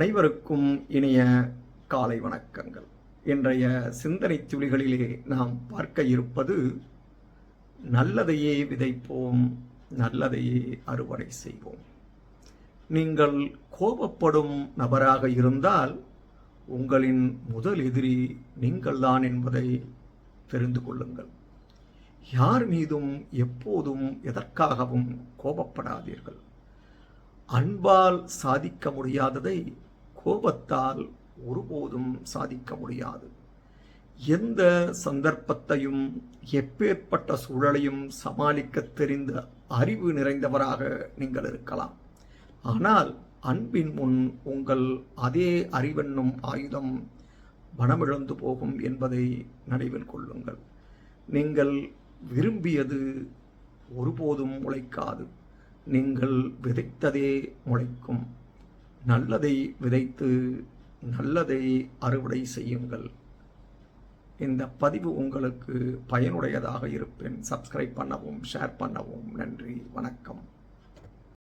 அனைவருக்கும் இனிய காலை வணக்கங்கள். இன்றைய சிந்தனை துளிகளிலே நாம் பார்க்க இருப்பது நல்லதையே விதைப்போம் நல்லதையே அறுவடை செய்வோம். நீங்கள் கோபப்படும் நபராக இருந்தால் உங்களின் முதல் எதிரி நீங்கள்தான் என்பதை தெரிந்து கொள்ளுங்கள். யார் மீதும் எப்போதும் எதற்காகவும் கோபப்படாதீர்கள். அன்பால் சாதிக்க முடியாததை கோபத்தால் ஒருபோதும் சாதிக்க முடியாது. எந்த சந்தர்ப்பத்தையும் எப்பேற்பட்ட சூழலையும் சமாளிக்க தெரிந்த அறிவு நிறைந்தவராக நீங்கள் இருக்கலாம். ஆனால் அன்பின் முன் உங்கள் அதே அறிவென்னும் ஆயுதம் மனமிழந்து போகும் என்பதை நினைவில் கொள்ளுங்கள். நீங்கள் விரும்பியது ஒருபோதும் முளைக்காது. நீங்கள் விதைத்ததே முளைக்கும். நல்லதை விதைத்து நல்லதை அறுவடை செய்யுங்கள். இந்த பதிவு உங்களுக்கு பயனுடையதாக இருப்பேன் சப்ஸ்கிரைப் பண்ணவும் ஷேர் பண்ணவும் நன்றி. வணக்கம்